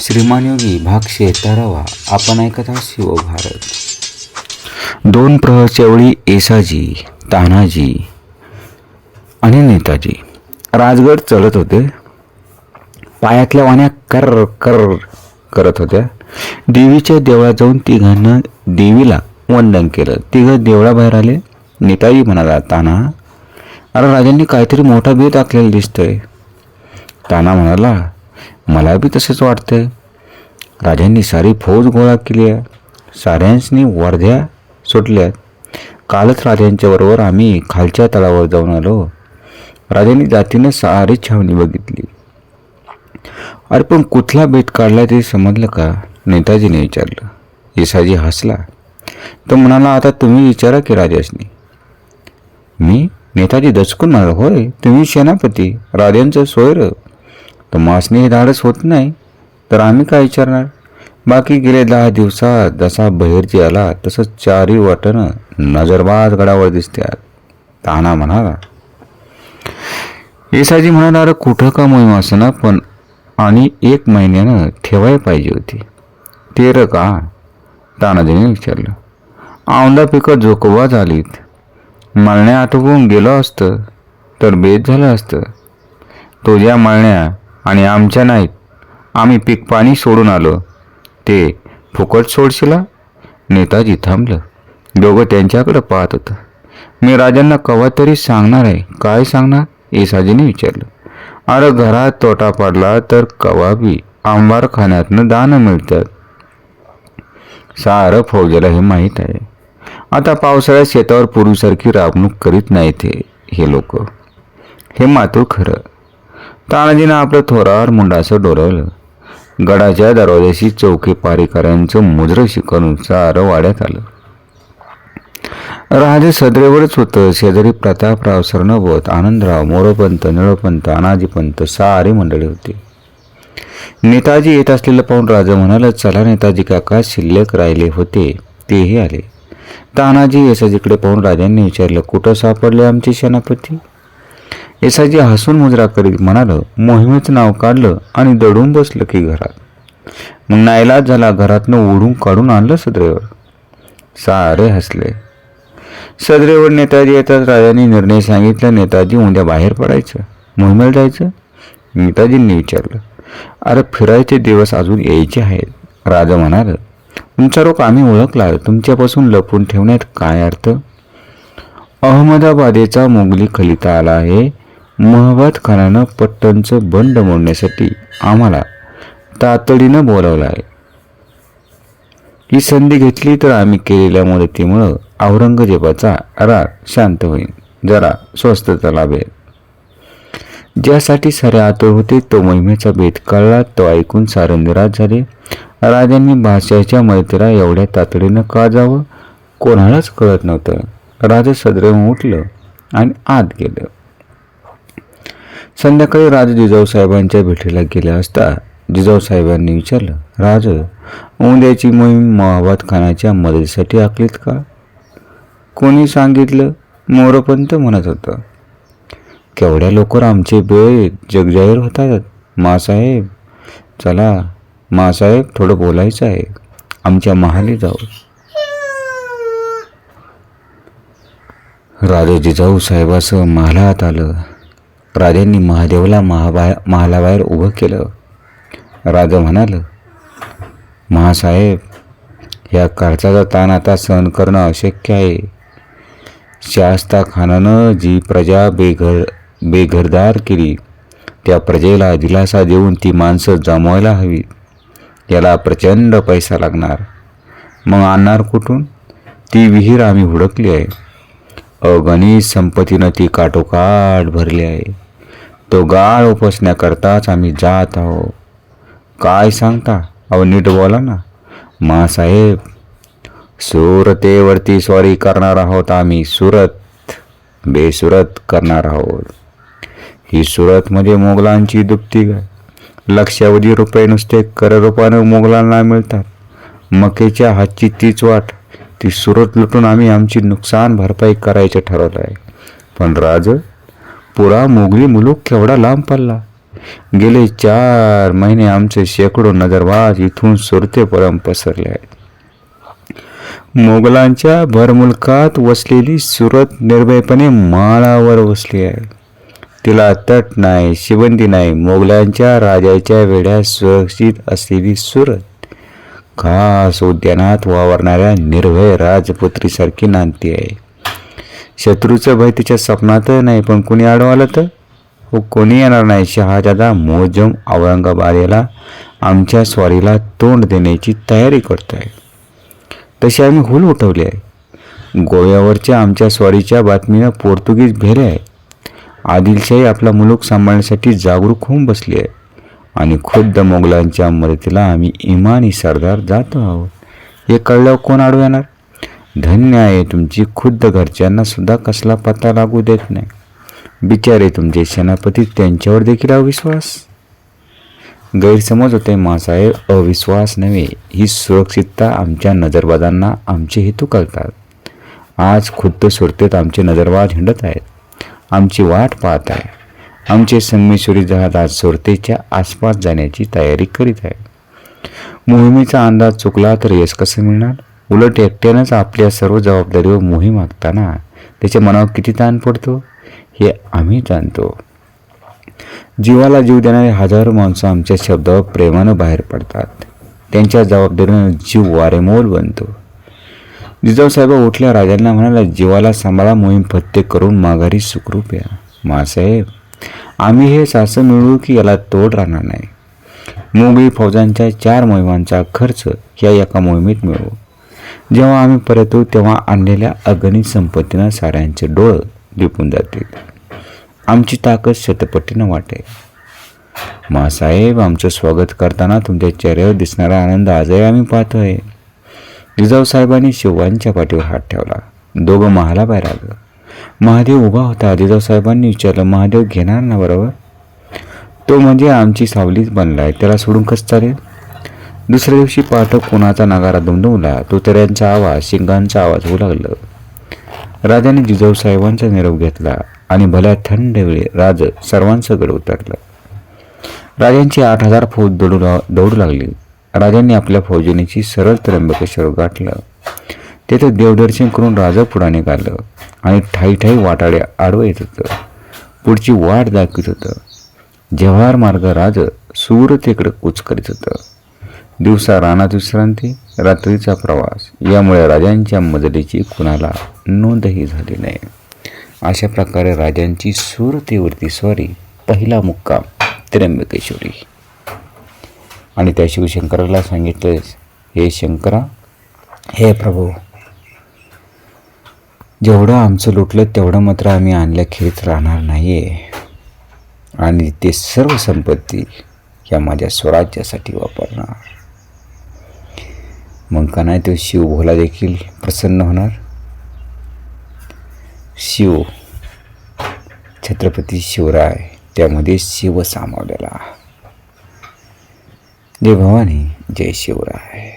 श्रीमान योगी भाग शेतारावा आपण ऐकत आहात शिवभारत दोन प्रहरच्या वेळी येसाजी तानाजी आणि नेताजी. राजगड चढत होते. पायातल्या वाण्या कर कर करत होत्या. देवीच्या देवळात जाऊन तिघांना देवीला वंदन केलं. तिघं देवळाबाहेर आले. नेताजी म्हणाला ताना अरे राजांनी काहीतरी मोठा भेद आखलेला दिसतोय. ताना म्हणाला मला बी तसेच वाटतंय. राजांनी सारी फौज गोळा केली आहे. साऱ्यांनी वर्ध्या सुटल्या. कालच राजांच्या बरोबर आम्ही खालच्या तळावर जाऊन आलो. राजांनी जातीनं सारी छावणी बघितली. अरे पण कुठला बेत काढला ते समजलं का? नेताजीने विचारलं. येसाजी हसला. तो म्हणाला आता तुम्ही विचारा की राजासनी. मी? नेताजी दचकून म्हणाल होय? तुम्ही सेनापती? राजांचं सोयर? तर मासने धाडस होत नाही तर आम्ही काय विचारणार? बाकी गेले दहा दिवसात जसा बहिरजी आला तसं चारी वाटणं नजरबाज गडावर दिसत्यात ताना म्हणाला येसाजी म्हणाला कुठं का मोहीम असना पण आणि एक महिन्यानं ठेवाय पाहिजे होती. ते का? तानाजीने विचारलं औंदा पिकं जोकवा झालीत. मळण्या आटोपून गेलो असतं तर बेत झालं असतं. तुझ्या मळण्या आणि आमच्या नाहीत. आम्ही पीक पाणी सोडून आलो. ते फुकट सोडशिला? नेताजी थांबलं. दोघं त्यांच्याकडं पाहत होतं. मी राजांना कवा तरी सांगणार आहे. काय सांगणार? येसाजीने विचारलं. अरे घरात तोटा पडला तर कवा बी. आंबार खाण्यातनं दानं मिळतात. सारं फौजेला हे माहीत आहे. आता पावसाळ्यात शेतावर पूर्वीसारखी राबणूक करीत नाहीत हे हे लोक. हे मात्र खरं. तानाजीनं आपलं थोरावर मुंडाचं डोरवलं. गडाच्या दरवाजाशी चौकी पारीकरांचं मुजरं शिकवून सारं वाड्यात आलं. राजे सदरेवरच होतं. शेजारी प्रतापराव सरनोबत आनंदराव मोरोपंत निळपंत अनाजीपंत सारी मंडळी होती. नेताजी येत असलेलं पाहून राजा म्हणाला चला नेताजी काका शिल्लक राहिले होते तेही आले. तानाजी यशाजीकडे पाहून राजांनी विचारलं कुठं सापडले आमचे सेनापती? येसाजी हसून मुजरा करीत म्हणालं मोहिमेचं नाव काढलं आणि दडून बसलं की घरात. मग नाईलाज झाला घरातनं ओढून काढून आणलं सदरेवर. सारे हसले. सदरेवर नेताजी येतात राजाने निर्णय सांगितला नेताजी उद्या बाहेर पडायचं. मोहिमेला जायचं? नेताजींनी विचारलं. अरे फिरायचे दिवस अजून यायचे आहेत. राजा म्हणाल तुमचा रोग आम्ही ओळखला तुमच्यापासून लपून ठेवण्यात काय अर्थ? अहमदाबादेचा मोगली खलिता आला आहे. महबत खानानं पट्टणचं बंड मोडण्यासाठी आम्हाला तातडीनं बोलावलं आहे. ही संधी घेतली तर आम्ही केलेल्या मदतीमुळं औरंगजेबाचा राग शांत होईल जरा स्वस्तता लाभेल. ज्यासाठी सारे आतुर होते तो मोहिमेचा भेद कळला तो ऐकून सारे निराश झाले. राजांनी भाषाच्या मैत्रीला एवढ्या तातडीनं का जावं? कोणालाच कळत नव्हतं. राजा सदरेहून उठलं आणि आत गेलं. संध्याकाळी राजा जिजाऊ साहेबांच्या भेटीला गेले असता जिजाऊ साहेबांनी विचारलं राज उद्याची मोहीम महाबाद खानाच्या मदतीसाठी आखलीत का? कोणी सांगितलं मोरपंत म्हणत होतं केवढ्या लवकर आमचे बेळ जगजाहीर होतात मासाहेब. चला मासाहेब थोडं बोलायचं आहे. आमच्या महाली जाऊ. राजे जिजाऊ साहेबासह महालात आलं. राजांनी महादेवला महाबा महालाबाहेर उभं केलं. राजा म्हणाल महासाहेब या खर्चाचा ताण आता सहन करणं अशक्य आहे. शास्ता खानानं जी प्रजा बेघर बेघरदार केली त्या प्रजेला दिलासा देऊन ती माणसं जमवायला हवी. याला प्रचंड पैसा लागणार. मग आणणार कुठून? ती विहीर आम्ही हुडकली आहे. अगणित संपत्तीनं ती काटोकाट भरली आहे. तो गाळ उपसण्याकरताच आम्ही जात आहो. काय सांगता? अहो नीट बोला ना. मासाहेब सुरतेवरती स्वारी करणार आहोत आम्ही सुरत. बेसुरत करणार आहोत. ही सुरत म्हणजे मोगलांची दुप्ती काय लक्षावधी रुपये नुसते कररूपानं मोगलांना मिळतात. मकेच्या हातची तीच वाट. ती सुरत लुटून आम्ही आमची नुकसान भरपाई करायचं ठरवलं आहे पण राज पुरा मोगली मुलूक केवढा लांब पडला. गेले चार महिने आमचे शेकडो नजरबाज इथून सुरतेपर्यंत पसरले. आहेत मोगलांच्या भरमुलकात वसलेली सुरत निर्भयपणे माळावर वसली आहे. तिला तट नाही शिबंदी नाही मोगलांच्या राजाच्या वेढ्यात सुरक्षित असलेली सुरत. खास उद्यानात वावरणाऱ्या निर्भय राजपुत्रीसारखी नांदती आहे. शत्रूचं भय तिच्या स्वप्नात नाही पण कुणी आडवालं तर? हो कोणी येणार नाही. शहाजादा मोजम औरंगाबाद याला आमच्या स्वारीला तोंड देण्याची तयारी करतोय. तशी आम्ही हुल उठवली आहे. गोव्यावरच्या आमच्या स्वारीच्या बातमीनं पोर्तुगीज भेरे आहे. आदिलशाही आपला मुलूक सांभाळण्यासाठी जागरूक होऊन बसली आहे. आणि खुद्द मोगलांच्या मदतीला आम्ही इमानी सरदार जातो आहोत. हे कळल्यावर कोण आडू येणार? धन्य आहे तुमची खुद्द घरच्यांना सुद्धा कसला पत्ता लागू देत नाही. बिचारे तुमचे सेनापती त्यांच्यावर देखील अविश्वास. गैरसमज होते मासाहेब अविश्वास नव्हे. ही सुरक्षितता आमच्या नजरबाजांना आमचे हेतू कळतात. आज खुद्द सुरतेत आमचे नजरबाज हिंडत आहेत. आमची वाट पाहत आहे आमचे संमेश्वरी जहाज आज सुरतेच्या आसपास जाण्याची तयारी करीत आहे मोहिमेचा अंदाज चुकला तर यश कसं मिळणार? उलट एकट्यानंच आपल्या सर्व जबाबदारीवर मोहीम मागताना त्याच्या मनावर किती ताण पडतो? हे आम्ही जाणतो. जीवाला जीव देणारे हजारो माणसं आमच्या शब्दावर प्रेमानं बाहेर पडतात. त्यांच्या जबाबदारीनं जीव वारेमोल बनतो. जिजाऊसाहेब उठल्या राजांना म्हणाला जीवाला सांभाळा मोहीम फत्ते करून माघारी सुखरूप या. मासाहेब आम्ही हे सासं मिळवू की याला तोड राहणार नाही? मुंबई फौजांच्या चार मोहिमांचा खर्च या एका मोहिमेत मिळवू. जेव्हा आम्ही परत तेव्हा आणलेल्या अगणित संपत्तीनं साऱ्यांचे डोळ लिपून जातील. आमची ताकद शतपटीनं वाटेल मासाहेब आमचं स्वागत करताना तुमच्या चेहऱ्यावर दिसणारा आनंद आजही आम्ही पाहतोय. जिजाऊ साहेबांनी शिवांच्या पाठीवर हात ठेवला. दोघं महाला बाहेर आलं. महादेव उभा होता. जिजाऊ साहेबांनी विचारलं महादेव घेणार ना बरोबर? तो म्हणजे आमची सावलीच बनलाय. त्याला सोडून कसं चालेल? दुसऱ्या दिवशी पाठक कोणाचा नगारा दुमदुमला तुतऱ्यांचा आवाज शिंगांचा आवाज होऊ लागलं. राजाने जिजाऊ साहेबांचा निरोप घेतला आणि भल्या थंड वेळी राज सर्वांसकडे उतरलं. राजांची आठ हजार फौज दौडू दौडू लागली. राजांनी आपल्या फौजनीची सरळ त्र्यंबकेश्वर गाठलं. तेथे देवदर्शन करून राजा पुढे निघालं आणि ठाई ठाई वाटाडे आडवं येत होतं. पुढची वाट दाखवित होतं. जव्हार मार्ग राज सुरतेकडे कूच करीत होतं. दिवसा रानात विश्रांती रात्रीचा प्रवास. यामुळे राजांच्या मजलीची कुणाला नोंदही झाली नाही. अशा प्रकारे राजांची सुरतेवरती स्वारी पहिला मुक्काम त्र्यंबकेश्वरी. आणि त्या शिवशंकराला सांगितलं हे शंकरा हे प्रभू जेवढं आमचं लुटलं तेवढं मात्र आम्ही आणल्या खेळीत राहणार नाही आहे आणि ते सर्व संपत्ती या माझ्या स्वराज्यासाठी वापरणार. मग का नाही तो शिव भोला देखील प्रसन्न होणार? शिव छत्रपती शिवराय त्यामध्ये शिव सामावलेला. जय भवानी जय शिवराय.